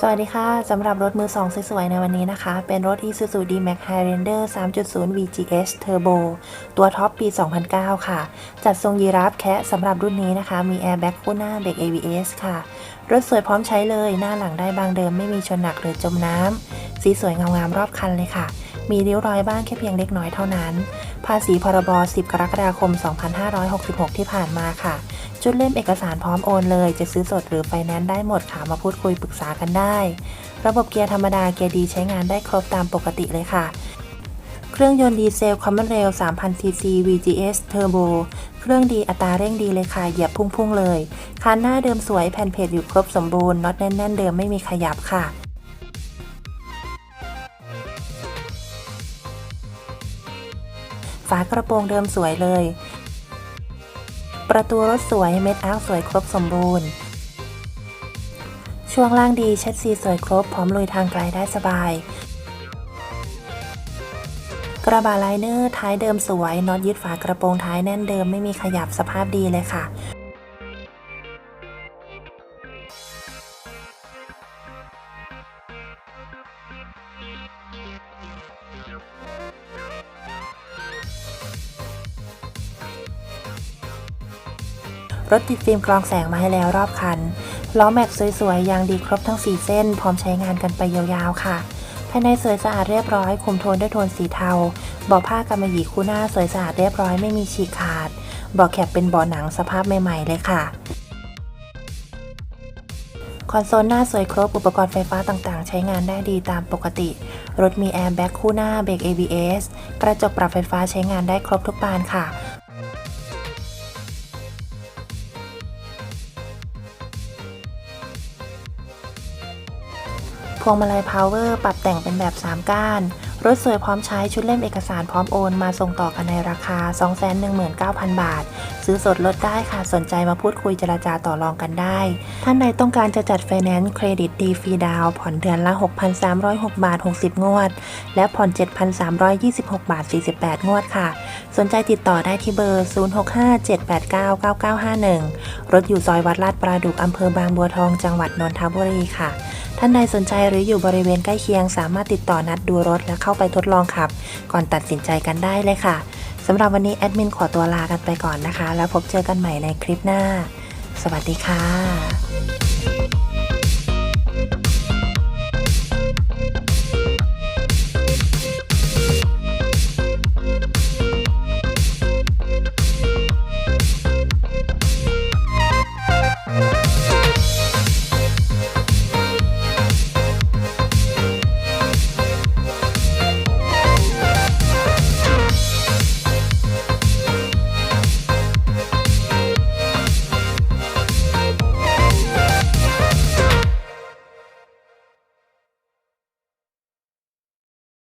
สวัสดีค่ะสำหรับรถมือสองสวยๆในวันนี้นะคะ เป็นรถ Isuzu D-Max Highlander 3.0 VGS Turbo ตัวท็อปปี 2009 ค่ะ จัดทรงยีราฟแคะสำหรับรุ่นนี้นะคะ มีแอร์แบ็กคู่หน้าเบรก ABS ค่ะ รถสวยพร้อมใช้เลย หน้าหลังได้บางเดิมไม่มีชนหนักหรือจมน้ำ สีสวยงามๆรอบคันเลยค่ะ มีริ้วรอยบ้างแค่เพียงเล็กน้อยเท่านั้น ภาษีพรบ 10 กรกฎาคม 2566 ที่ผ่านมาค่ะชุดเล่มเอกสารพร้อมโอนเลย จะซื้อสดหรือไฟแนนซ์ได้หมดค่ะ มาพูดคุยปรึกษากันได้ ระบบเกียร์ธรรมดาเกียร์ดีใช้งานได้ครบตามปกติเลยค่ะเครื่องยนต์ดีเซลคอมมอนเรล3,000 cc VGS Turbo เครื่องดีอัตราเร่งดีเลยค่ะ เหยียบพุ่งๆเลย คันหน้าเดิมสวยแผ่นเพจอยู่ครบสมบูรณ์น็อตแน่น ๆ เดิมไม่มีขยับค่ะ ฝากระโปรงเดิมสวยเลย ประตูรถสวยเม็ดอาร์สวยครบสมบูรณ์ ช่วงล่างดีเช็ดซีสวยครบ พร้อมลุยทางไกลได้สบาย กระบะไลเนอร์ท้ายเดิมสวยน็อตยึดฝากระโปรงท้ายแน่นเดิมไม่มีขยับสภาพดีเลยค่ะ รถติดฟิล์มกรองแสงมาให้แล้วรอบคัน ล้อแม็กสวยๆยางดีครบทั้ง 4 เส้น พร้อมใช้งานกันไปยาวๆ ค่ะ ภายในสวยสะอาดเรียบร้อย คุมโทนด้วยโทนสีเทาเบาะผ้ากำมะหยี่คู่หน้าสวยสะอาดเรียบร้อยไม่มีฉีกขาดเบาะแคปเป็นเบาะหนังสภาพใหม่ๆเลยค่ะคอนโซลหน้าสวยครบอุปกรณ์ไฟฟ้าต่างๆ ใช้งานได้ดีตามปกติ รถมีแอร์แบ็กคู่หน้าเบรก ABS กระจกปรับไฟฟ้าใช้งานได้ครบทุกบานค่ะ วงมาลัยพาวเวอร์ปรับแต่งเป็นแบบ 3 ก้าน รถสวยพร้อมใช้ชุดเล่มเอกสารพร้อมโอน มาส่งต่อกันในราคา 219,000 บาท ซื้อสดลดได้ค่ะสนใจมาพูดคุยเจราจาต่อรองกันได้ ท่านใดต้องการจะจัดไฟแนนซ์เครดิตดีฟรีดาวผ่อนเดือนละ 6,306 บาท 60 งวด และผ่อน 7,326 บาท 48 งวดค่ะ สนใจติดต่อได้ที่เบอร์ 0657899951 รถอยู่ซอยวัดลาดปราดุกอำเภอบางบัวทองจังหวัดนนทบุรีค่ะ ท่านใดสนใจหรืออยู่บริเวณใกล้เคียง สามารถติดต่อนัดดูรถและเข้าไปทดลองขับ ก่อนตัดสินใจกันได้เลยค่ะสำหรับวันนี้แอดมินขอตัวลากันไปก่อนนะคะ แล้วพบเจอกันใหม่ในคลิปหน้า สวัสดีค่ะ